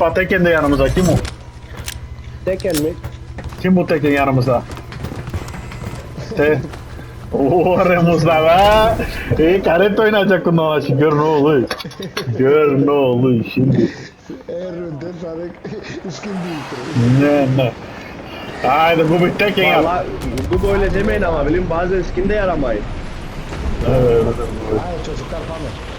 Hoppa Tekken de yanımızda. Kim o? Tekken mi? Kim bu Tekken yanımızda? Te... Oo be. İyi karet oynayacak bundan aşı. Gör ne oluyor. Gör ne oluyor şimdi. Runde sarık skin değiştirir. Ne ne. Haydi bu bir Tekken yap. Valla bu böyle demeyin ama bilin bazen skin de yaramayın. Evet. Hayır çocuklar falan.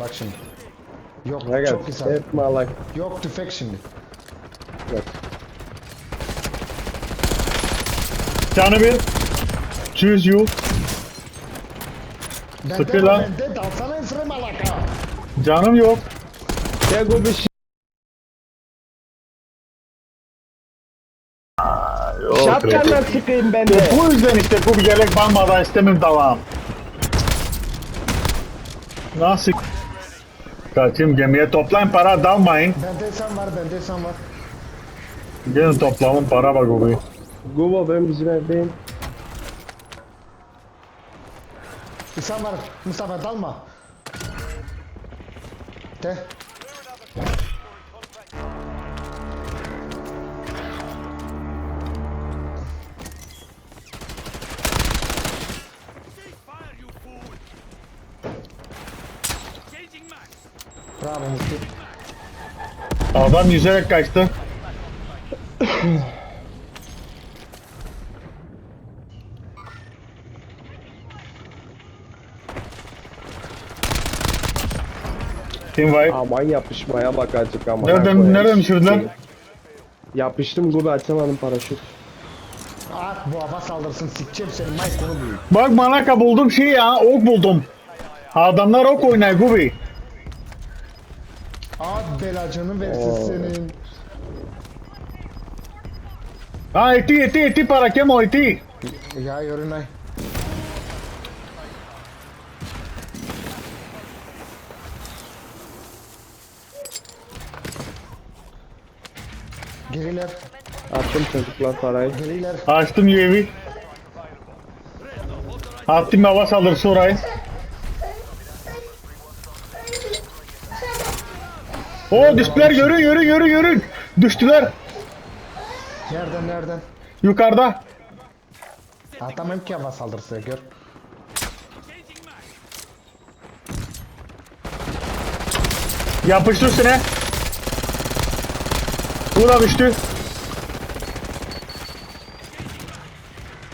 Bak şimdi. Yok Ne çok güzel. Hep malak. Yok tüfek şimdi. Canı bir. Choose you. Sıkı lan. bende dalsana. Canım yok. Ya bu bir şey. Yok, Şapkanla sıkayım ben de. Bu yüzden işte bu bir gerek bakmadan istemem devam. Nasıl? Kaçayım gemiye toplayın para dalmayın. Bende sen var, bende sen var. Gelin toplamın para bak oluyor. Gubo ben bizim evdeyim. İnsan var, Mustafa dalma. De. Adam yüzerek kaçtı. Kim var? Aman yapışmaya bak azıcık ama. Nereden nereden düşürdüler? Yapıştım Gubo açamadım paraşüt. At bu hava saldırsın, sikeceğim senin Mike konu büyük. Bak Manaka buldum şey ya ok buldum. Adamlar ok oynar Gubi. Belacını versin Oo. senin. Ha eti eti eti para kemo eti. Ya yorunay. Geriler, Attım çocuklar parayı. geriler. Açtım UAV. Attım hava saldırısı orayı. O düştüler yürü yürü yürü yürü. Düştüler. Nereden nereden? Yukarıda. Atamam ki hava saldırısı gör. Yapıştı üstüne. Bu da düştü.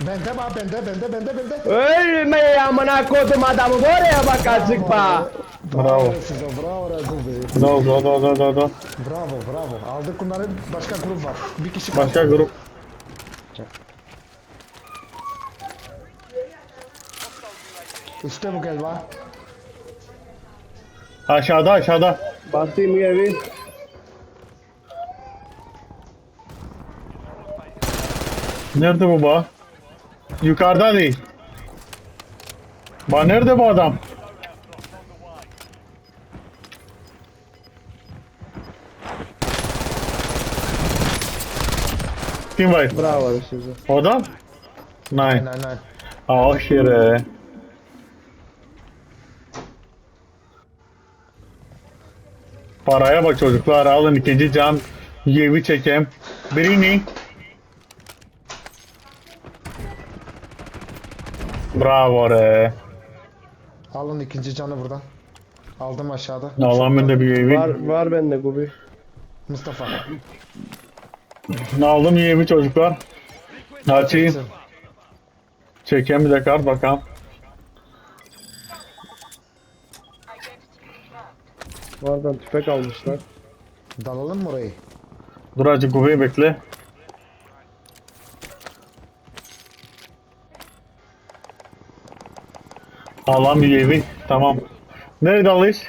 Bende var bende bende bende bende. Ölme ya amına kodum adamı oraya bak azıcık ba. Bravo. size bravo Razu Bey. No, no, no, no, no. Bravo bravo. Aldık bunları başka grup var. Bir kişi Başka grup. Üstte bu gel var. Aşağıda aşağıda. Basayım evi. Nerede bu ba? Yukarıda değil. Ba nerede bu adam? Var? Bravo size. O adam? Nein. Nein nein. Ah shire. Paraya bak çocuklar alın ikinci can yevi çekeyim. Birini. Bravo re. Alın ikinci canı buradan. Aldım aşağıda. Allah'ım ben de bir yevi. Var var bende Gubi. Mustafa. Aldım yevi çocuklar. Açayım. Çekeyim bir de kart bakalım. Oradan tüfek almışlar. Dalalım mı orayı? Dur azıcık Gube'yi bekle. Allah'ım bir yevi. Tamam. Nerede alıyız?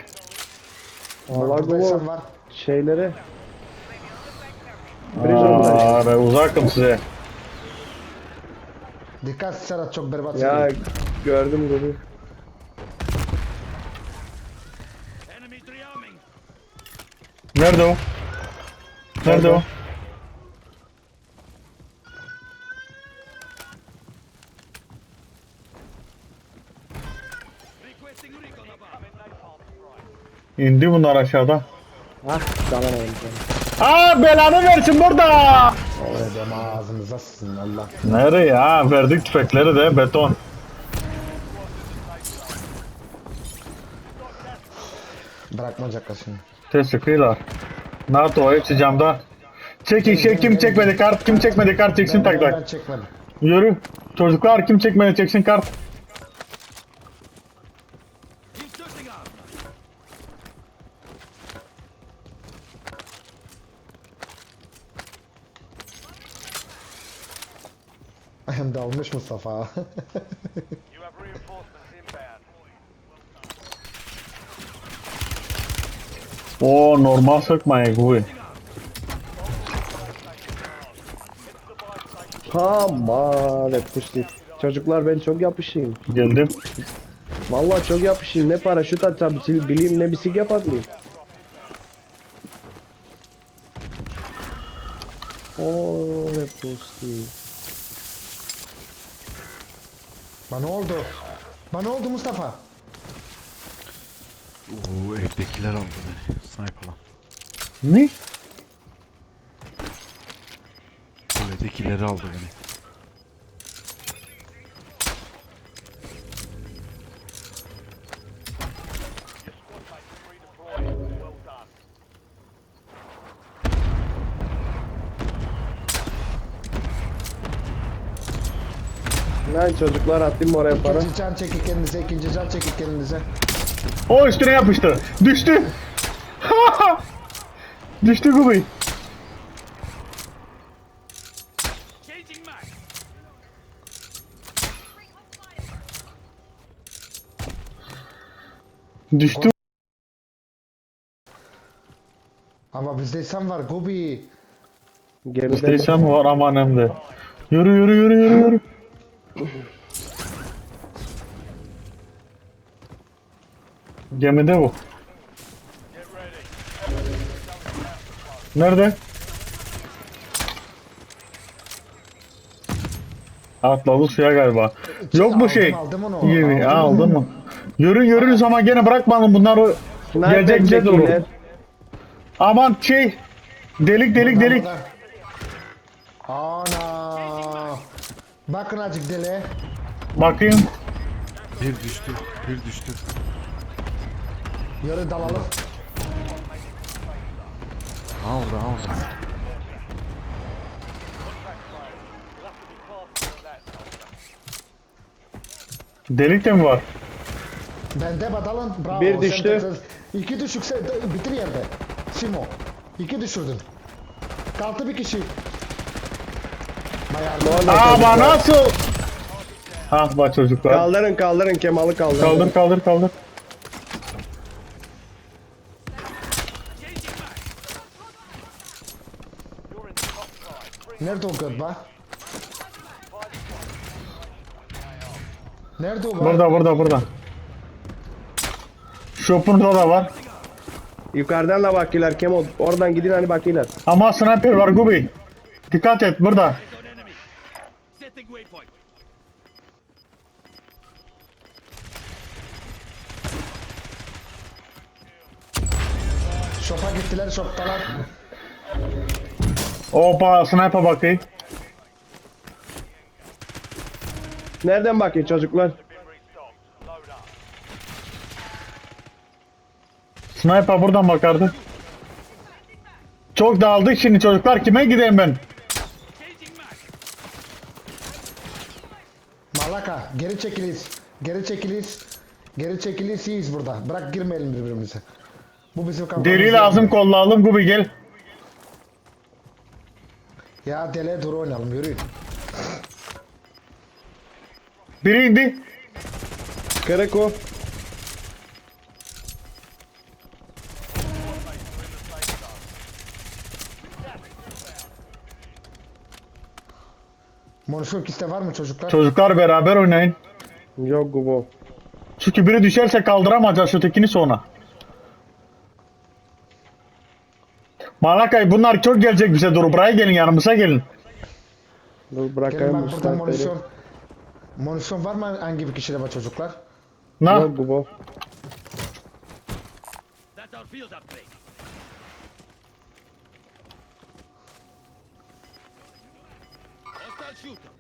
Allah Burada Aa, ben uzakım size. Dikkat Serhat çok berbat. Ya Ya. gördüm Gubi. Nerede o? Nerede o? İndi bunlar aşağıda. Ah tamam oğlum. Aa belanı versin burada. Öyle deme ağzınıza sizin Allah. Nereye ha? Verdik tüfekleri de beton. Bırakmayacaklar şimdi. Test sıkıyorlar. NATO hepsi camda. Çekin şey kim çekmedi kart kim çekmedi kart çeksin tak Ben, tak. ben çekmedim. Yürü. Çocuklar kim çekmedi çeksin kart. Dalmış Mustafa. Oo normal sıkmayın bu. Aman hep. Çocuklar ben çok yapışayım. Geldim. Vallahi çok yapışayım. Ne paraşüt atabileyim bileyim ne bisik yapabileyim. Oo hep kuşlu. Bana oldu. Bana oldu Mustafa. Oo evdekiler aldı beni. Sniper'la. Ne? Evdekileri aldı beni. Lan çocuklar attım oraya para. İkinci can çekin kendinize. ikinci can çekin kendinize. O üstüne yapıştı. Düştü. Düştü Gubi. Düştü. Ama bizde sen var Gobi. Geride. Station var aman hem de. Yürü yürü yürü yürü yürü. Gemide bu. Nerede? Atladı suya galiba. Yok bu şey. Aldım onu. Yemi, aldın mı? Yürü yürü ama gene bırakmayalım bunları. Nereden Gelecek bize doğru. Aman şey. Delik delik delik. Ana. Bakın azıcık dele. Bakayım. Bir düştü. Bir düştü. Yürü dalalım. Ha orada ha orada. Delik de mi var? Bende badalın. Bravo. Bir sen düştü. de- İki düşükse bitir yerde. Simo. İki düşürdün. Kaldı bir kişi. Ama nasıl? Ah bak çocuklar. Kaldırın kaldırın Kemal'ı kaldırın. Kaldır kaldır kaldır. Nerede o gırba? Nerede o? Burada burada burada. Shop'unda da var. Yukarıdan da bakıyorlar Kemal. Oradan gidin hani bakıyorlar. Ama sniper var Gubi. Dikkat et burada. Şoptalar. Opa sniper bakayım. Nereden bakıyor çocuklar? Sniper buradan bakardı. Çok dağıldık şimdi çocuklar. Kime gideyim ben? Malaka geri çekiliz. Geri çekiliz. Geri çekiliz iyiyiz burada. Bırak girmeyelim birbirimize. Bu bizim. Deri lazım kollayalım Gubi gel. Ya dele dur oynayalım yürü. Biri indi. Kırık o. Monşok iste var mı çocuklar? Çocuklar beraber oynayın. Yok bu. Çünkü biri düşerse kaldıramayacağız şu tekini sonra. Malakay bunlar çok gelecek bize doğru. Buraya gelin yanımıza gelin. Dur Gelin bırakayım bu bak burada var mı hangi bir kişide var çocuklar? Ne? Yok Gubo. That's our field upgrade. Hostile shooter.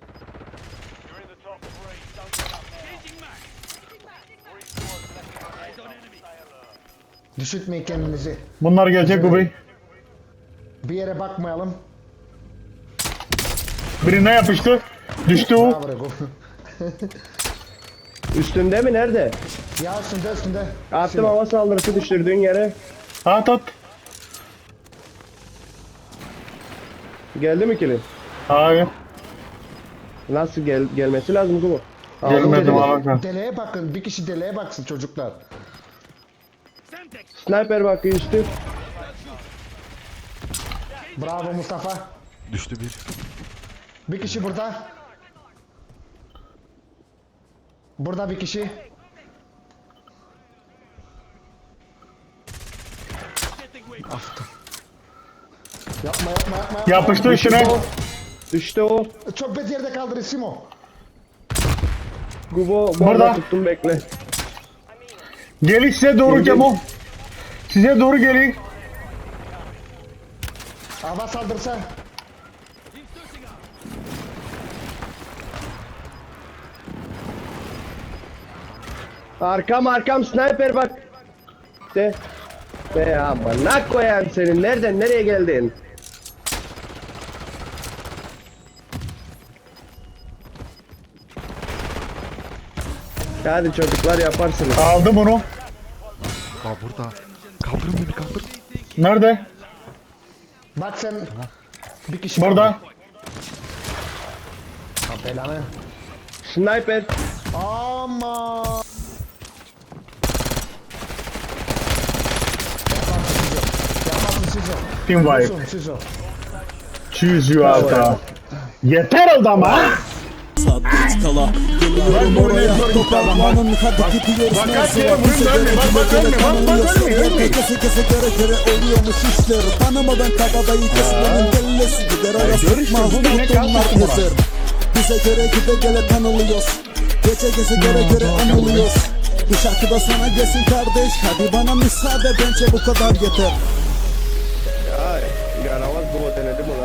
You're in the top three. Don't get up now. Changing mag. Three squads left in the Eyes on enemy. Stay alert. Düşürtmeyin kendinizi. Bunlar gelecek Kubi. Bir yere bakmayalım. Birine yapıştı. Düştü o. Üstünde mi nerede? ya üstünde üstünde. Attım hava saldırısı düşürdüğün yere. At at. Geldi mi kilin? Hayır. Nasıl gel gelmesi lazım Gubo. Aldım Gelmedim kilini. alaka. Deleğe bakın. Bir kişi deleğe baksın çocuklar. Sniper bakıyor üstü. Bravo Mustafa. Düştü bir. Bir kişi burada. Burada bir kişi. Yapma yapma yapma. yapma. Yapıştı işine. Düştü o. Çok bet yerde kaldı Simo. Gubo Burada. tuttum bekle. Gelin size doğru. Kemo. Size doğru gelin. Hava saldırsa. Arkam arkam sniper bak. De. Be amına koyan senin. Nereden nereye geldin? Hadi çocuklar yaparsınız. Aldım onu. Aa burada. Kaldırın beni kaldır. Nerede? Bak sen. Bir kişi Burada. kaldı. Belanı. Sniper. Ama. Yaparsın siz o. Team wipe. siz o. Choose you alta. Yeter oldu ama. Sadık kala Geliyorum oraya Toparlanın hadi gidiyoruz bak, mevzuya bak, Bize bak, göre bak, bak, bak, Herkese kese kese göre göre oluyormuş işler Tanımadan kabadayı kesilenin kellesi gider arası Mahvum otunlar gezer Bize göre gide gele tanılıyoruz Gece geze göre göre anılıyoruz Bu şarkıda sana gelsin kardeş Hadi bana müsaade bence bu kadar yeter Ay, yaramaz Gubo denedim ulan.